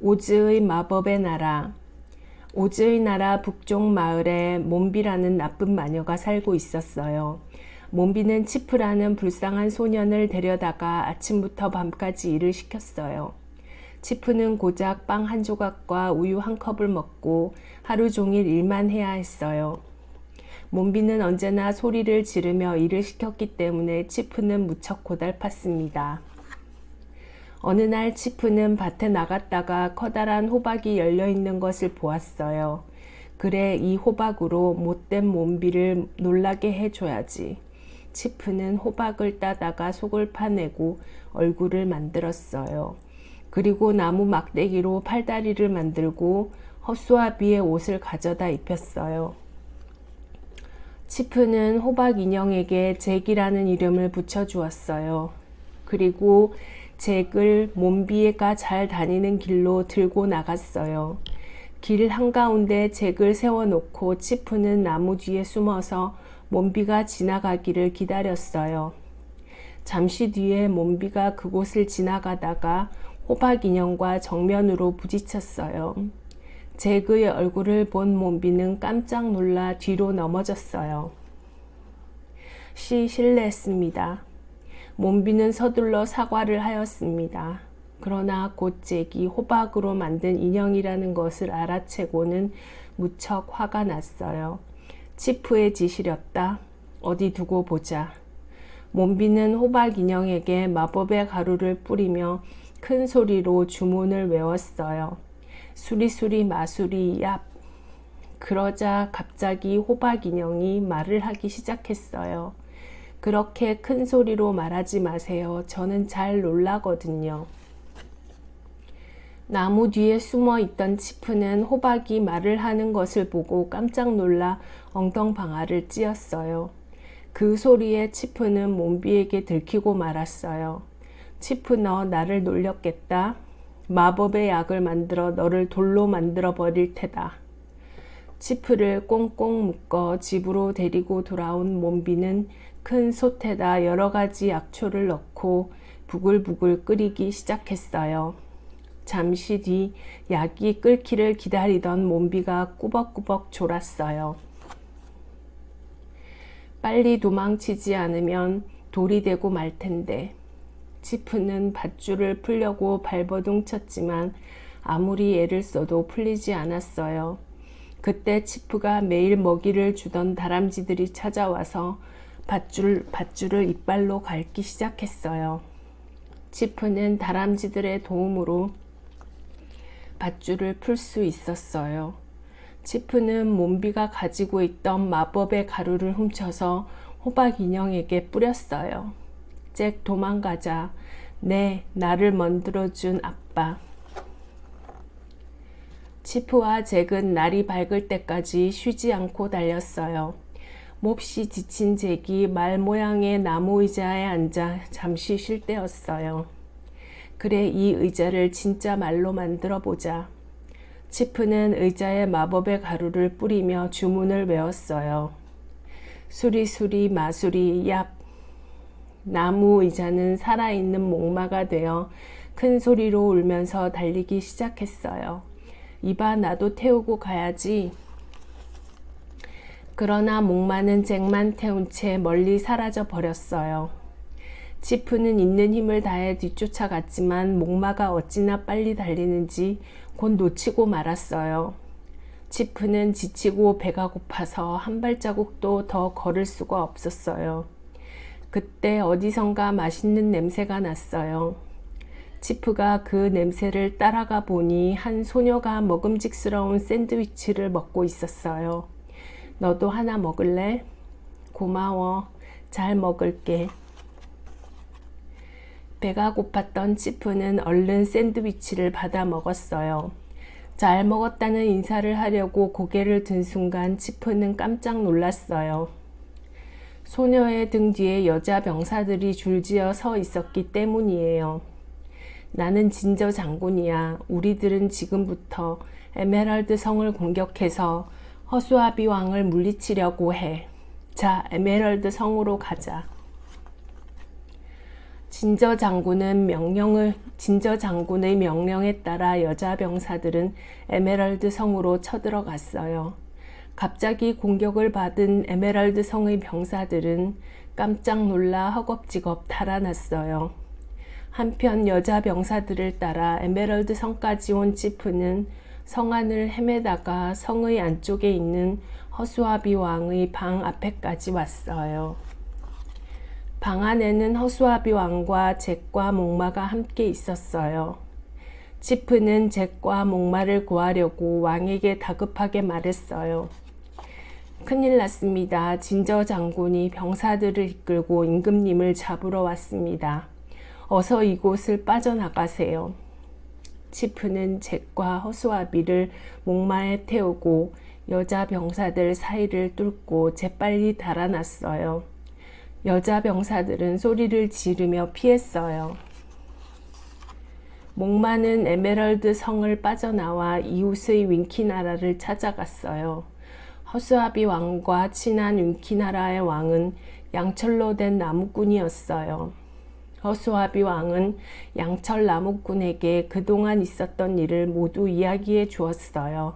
오즈의 마법의 나라 오즈의 나라 북쪽 마을에 몬비라는 나쁜 마녀가 살고 있었어요. 몬비는 치프라는 불쌍한 소년을 데려다가 아침부터 밤까지 일을 시켰어요. 치프는 고작 빵 한 조각과 우유 한 컵을 먹고 하루 종일 일만 해야 했어요. 몬비는 언제나 소리를 지르며 일을 시켰기 때문에 치프는 무척 고달팠습니다. 어느 날 치프는 밭에 나갔다가 커다란 호박이 열려 있는 것을 보았어요. 그래 이 호박으로 못된 몬비를 놀라게 해줘야지. 치프는 호박을 따다가 속을 파내고 얼굴을 만들었어요. 그리고 나무 막대기로 팔다리를 만들고 헛수아비의 옷을 가져다 입혔어요. 치프는 호박 인형에게 잭이라는 이름을 붙여주었어요. 그리고 잭을 몬비에가 잘 다니는 길로 들고 나갔어요. 길 한가운데 잭을 세워놓고 치프는 나무 뒤에 숨어서 몬비가 지나가기를 기다렸어요. 잠시 뒤에 몬비가 그곳을 지나가다가 호박 인형과 정면으로 부딪혔어요. 잭의 얼굴을 본 몬비는 깜짝 놀라 뒤로 넘어졌어요. 시 실례했습니다. 몬비는 서둘러 사과를 하였습니다. 그러나 곧 잭이 호박으로 만든 인형이라는 것을 알아채고는 무척 화가 났어요. 치프의 짓이렸다. 어디 두고 보자. 몬비는 호박 인형에게 마법의 가루를 뿌리며 큰 소리로 주문을 외웠어요. 수리수리 마수리 얍. 그러자 갑자기 호박 인형이 말을 하기 시작했어요. 그렇게 큰 소리로 말하지 마세요. 저는 잘 놀라거든요. 나무 뒤에 숨어 있던 치프는 호박이 말을 하는 것을 보고 깜짝 놀라 엉덩방아를 찧었어요. 그 소리에 치프는 몬비에게 들키고 말았어요. 치프 너 나를 놀렸겠다. 마법의 약을 만들어 너를 돌로 만들어 버릴 테다. 치프를 꽁꽁 묶어 집으로 데리고 돌아온 몬비는 큰 솥에다 여러 가지 약초를 넣고 부글부글 끓이기 시작했어요. 잠시 뒤 약이 끓기를 기다리던 몬비가 꾸벅꾸벅 졸았어요. 빨리 도망치지 않으면 돌이 되고 말 텐데. 치프는 밧줄을 풀려고 발버둥 쳤지만 아무리 애를 써도 풀리지 않았어요. 그때 치프가 매일 먹이를 주던 다람쥐들이 찾아와서 밧줄, 밧줄을 이빨로 갈기 시작했어요. 치프는 다람쥐들의 도움으로 밧줄을 풀 수 있었어요. 치프는 몬비가 가지고 있던 마법의 가루를 훔쳐서 호박 인형에게 뿌렸어요. 잭 도망가자. 네, 나를 만들어준 아빠. 치프와 잭은 날이 밝을 때까지 쉬지 않고 달렸어요. 몹시 지친 잭이 말 모양의 나무 의자에 앉아 잠시 쉴 때였어요. 그래 이 의자를 진짜 말로 만들어 보자. 치프는 의자에 마법의 가루를 뿌리며 주문을 외웠어요. 수리수리 마수리 얍. 나무 의자는 살아있는 목마가 되어 큰 소리로 울면서 달리기 시작했어요. 이봐 나도 태우고 가야지. 그러나 목마는 잭만 태운 채 멀리 사라져 버렸어요. 치프는 있는 힘을 다해 뒤쫓아갔지만 목마가 어찌나 빨리 달리는지 곧 놓치고 말았어요. 치프는 지치고 배가 고파서 한 발자국도 더 걸을 수가 없었어요. 그때 어디선가 맛있는 냄새가 났어요. 치프가 그 냄새를 따라가 보니 한 소녀가 먹음직스러운 샌드위치를 먹고 있었어요. 너도 하나 먹을래? 고마워. 잘 먹을게. 배가 고팠던 치프는 얼른 샌드위치를 받아 먹었어요. 잘 먹었다는 인사를 하려고 고개를 든 순간 치프는 깜짝 놀랐어요. 소녀의 등 뒤에 여자 병사들이 줄지어 서 있었기 때문이에요. 나는 진저 장군이야. 우리들은 지금부터 에메랄드 성을 공격해서 허수아비 왕을 물리치려고 해. 자, 에메랄드 성으로 가자. 진저 장군은 명령을 진저 장군의 명령에 따라 여자 병사들은 에메랄드 성으로 쳐들어갔어요. 갑자기 공격을 받은 에메랄드 성의 병사들은 깜짝 놀라 허겁지겁 달아났어요. 한편 여자 병사들을 따라 에메랄드 성까지 온 치프는 성 안을 헤매다가 성의 안쪽에 있는 허수아비 왕의 방 앞에까지 왔어요. 방 안에는 허수아비 왕과 잭과 목마가 함께 있었어요. 치프는 잭과 목마를 구하려고 왕에게 다급하게 말했어요. 큰일 났습니다. 진저 장군이 병사들을 이끌고 임금님을 잡으러 왔습니다. 어서 이곳을 빠져나가세요. 치프는 잭과 허수아비를 목마에 태우고 여자 병사들 사이를 뚫고 재빨리 달아났어요. 여자 병사들은 소리를 지르며 피했어요. 목마는 에메랄드 성을 빠져나와 이웃의 윈키나라를 찾아갔어요. 허수아비 왕과 친한 윈키나라의 왕은 양철로 된 나무꾼이었어요. 허수아비 왕은 양철 나무꾼에게 그동안 있었던 일을 모두 이야기해 주었어요.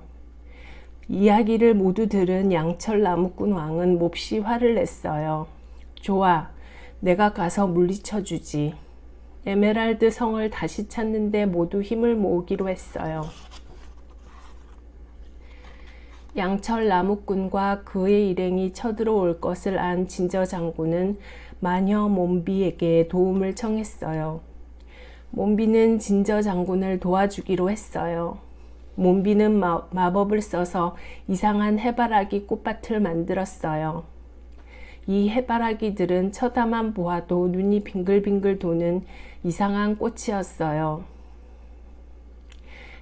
이야기를 모두 들은 양철 나무꾼 왕은 몹시 화를 냈어요. 좋아, 내가 가서 물리쳐 주지. 에메랄드 성을 다시 찾는데 모두 힘을 모으기로 했어요. 양철 나무꾼과 그의 일행이 쳐들어올 것을 안 진저 장군은 마녀 몬비에게 도움을 청했어요. 몬비는 진저 장군을 도와주기로 했어요. 몬비는 마, 마법을 써서 이상한 해바라기 꽃밭을 만들었어요. 이 해바라기들은 쳐다만 보아도 눈이 빙글빙글 도는 이상한 꽃이었어요.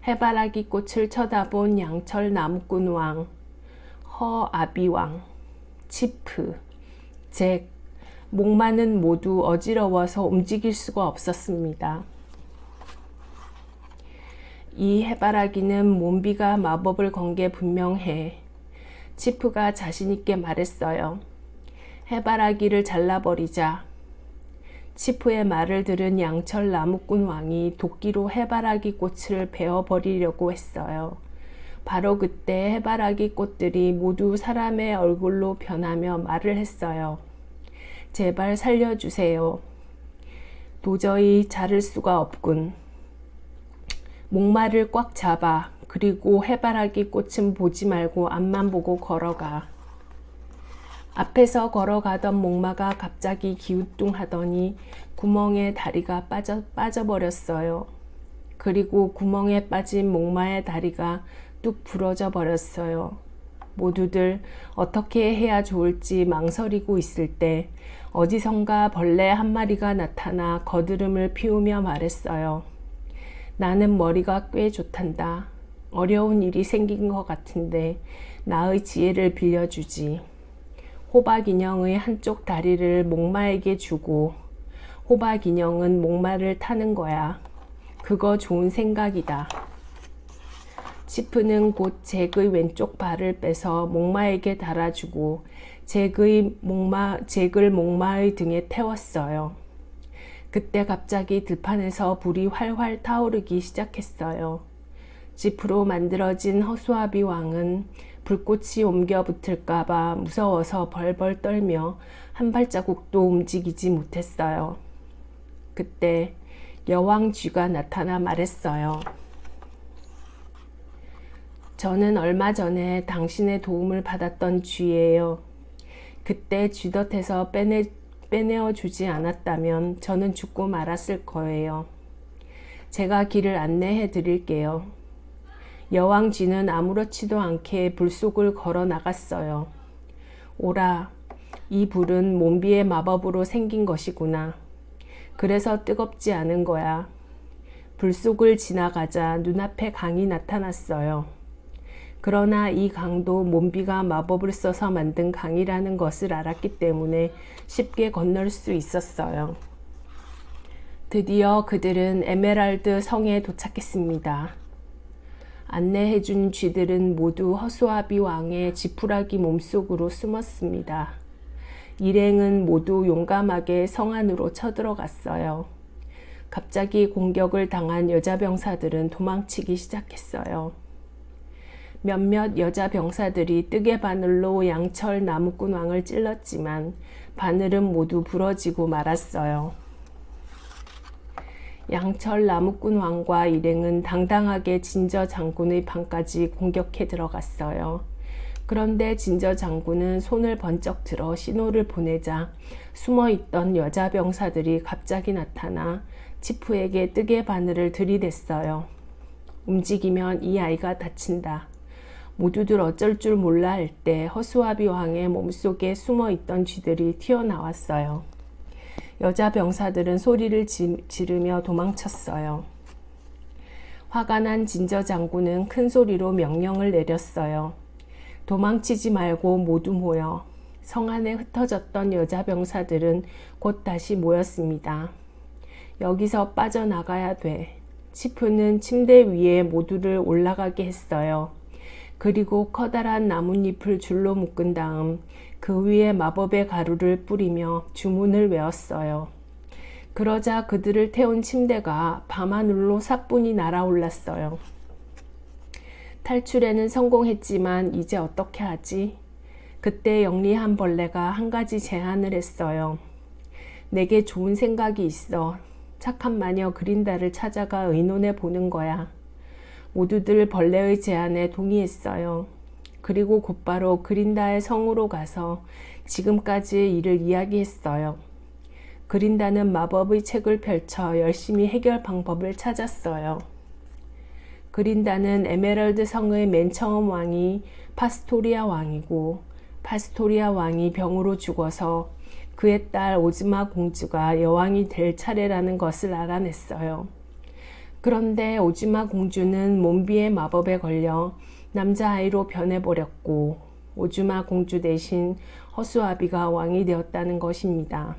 해바라기 꽃을 쳐다본 양철 나무꾼 왕, 허아비 왕, 치프, 잭, 목마는 모두 어지러워서 움직일 수가 없었습니다. 이 해바라기는 몬비가 마법을 건 게 분명해. 치프가 자신있게 말했어요. 해바라기를 잘라버리자. 치프의 말을 들은 양철 나무꾼 왕이 도끼로 해바라기 꽃을 베어버리려고 했어요. 바로 그때 해바라기 꽃들이 모두 사람의 얼굴로 변하며 말을 했어요. 제발 살려주세요. 도저히 자를 수가 없군. 목마를 꽉 잡아. 그리고 해바라기 꽃은 보지 말고 앞만 보고 걸어가. 앞에서 걸어가던 목마가 갑자기 기우뚱하더니 구멍에 다리가 빠져, 빠져버렸어요. 그리고 구멍에 빠진 목마의 다리가 뚝 부러져 버렸어요. 모두들 어떻게 해야 좋을지 망설이고 있을 때 어디선가 벌레 한 마리가 나타나 거드름을 피우며 말했어요. 나는 머리가 꽤 좋단다. 어려운 일이 생긴 것 같은데 나의 지혜를 빌려주지. 호박 인형의 한쪽 다리를 목마에게 주고 호박 인형은 목마를 타는 거야. 그거 좋은 생각이다. 치프는 곧 잭의 왼쪽 발을 빼서 목마에게 달아주고 잭의 목마, 잭을 목마의 등에 태웠어요. 그때 갑자기 들판에서 불이 활활 타오르기 시작했어요. 지프로 만들어진 허수아비 왕은 불꽃이 옮겨 붙을까봐 무서워서 벌벌 떨며 한 발자국도 움직이지 못했어요. 그때 여왕 쥐가 나타나 말했어요. 저는 얼마 전에 당신의 도움을 받았던 쥐예요. 그때 쥐덫에서 빼내, 빼내어 주지 않았다면 저는 죽고 말았을 거예요. 제가 길을 안내해 드릴게요. 여왕 쥐는 아무렇지도 않게 불 속을 걸어 나갔어요. 오라, 이 불은 몬비의 마법으로 생긴 것이구나. 그래서 뜨겁지 않은 거야. 불 속을 지나가자 눈앞에 강이 나타났어요. 그러나 이 강도 몬비가 마법을 써서 만든 강이라는 것을 알았기 때문에 쉽게 건널 수 있었어요. 드디어 그들은 에메랄드 성에 도착했습니다. 안내해준 쥐들은 모두 허수아비 왕의 지푸라기 몸속으로 숨었습니다. 일행은 모두 용감하게 성 안으로 쳐들어갔어요. 갑자기 공격을 당한 여자 병사들은 도망치기 시작했어요. 몇몇 여자 병사들이 뜨개 바늘로 양철 나무꾼 왕을 찔렀지만 바늘은 모두 부러지고 말았어요. 양철 나무꾼 왕과 일행은 당당하게 진저 장군의 방까지 공격해 들어갔어요. 그런데 진저 장군은 손을 번쩍 들어 신호를 보내자 숨어 있던 여자 병사들이 갑자기 나타나 치프에게 뜨개 바늘을 들이댔어요. 움직이면 이 아이가 다친다. 모두들 어쩔 줄 몰라 할 때 허수아비 왕의 몸속에 숨어 있던 쥐들이 튀어나왔어요. 여자 병사들은 소리를 지, 지르며 도망쳤어요. 화가 난 진저 장군은 큰 소리로 명령을 내렸어요. 도망치지 말고 모두 모여 성 안에 흩어졌던 여자 병사들은 곧 다시 모였습니다. 여기서 빠져나가야 돼. 치프는 침대 위에 모두를 올라가게 했어요. 그리고 커다란 나뭇잎을 줄로 묶은 다음 그 위에 마법의 가루를 뿌리며 주문을 외웠어요. 그러자 그들을 태운 침대가 밤하늘로 사뿐히 날아올랐어요. 탈출에는 성공했지만 이제 어떻게 하지? 그때 영리한 벌레가 한 가지 제안을 했어요. 내게 좋은 생각이 있어. 착한 마녀 그린다를 찾아가 의논해 보는 거야. 모두들 벌레의 제안에 동의했어요. 그리고 곧바로 그린다의 성으로 가서 지금까지의 일을 이야기했어요. 그린다는 마법의 책을 펼쳐 열심히 해결 방법을 찾았어요. 그린다는 에메랄드 성의 맨 처음 왕이 파스토리아 왕이고 파스토리아 왕이 병으로 죽어서 그의 딸 오즈마 공주가 여왕이 될 차례라는 것을 알아냈어요. 그런데 오즈마 공주는 몬비의 마법에 걸려 남자아이로 변해버렸고 오즈마 공주 대신 허수아비가 왕이 되었다는 것입니다.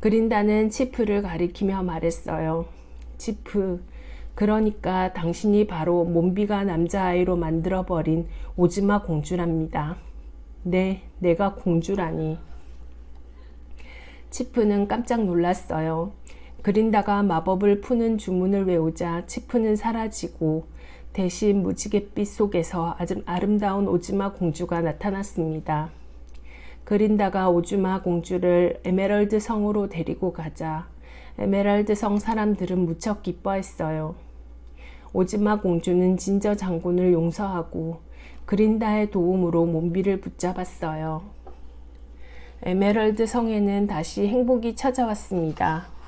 그린다는 치프를 가리키며 말했어요. 치프, 그러니까 당신이 바로 몬비가 남자아이로 만들어버린 오즈마 공주랍니다. 네, 내가 공주라니. 치프는 깜짝 놀랐어요. 그린다가 마법을 푸는 주문을 외우자 치프는 사라지고 대신 무지갯빛 속에서 아주 아름다운 오즈마 공주가 나타났습니다. 그린다가 오즈마 공주를 에메랄드 성으로 데리고 가자 에메랄드 성 사람들은 무척 기뻐했어요. 오즈마 공주는 진저 장군을 용서하고 그린다의 도움으로 몸비를 붙잡았어요. 에메랄드 성에는 다시 행복이 찾아왔습니다.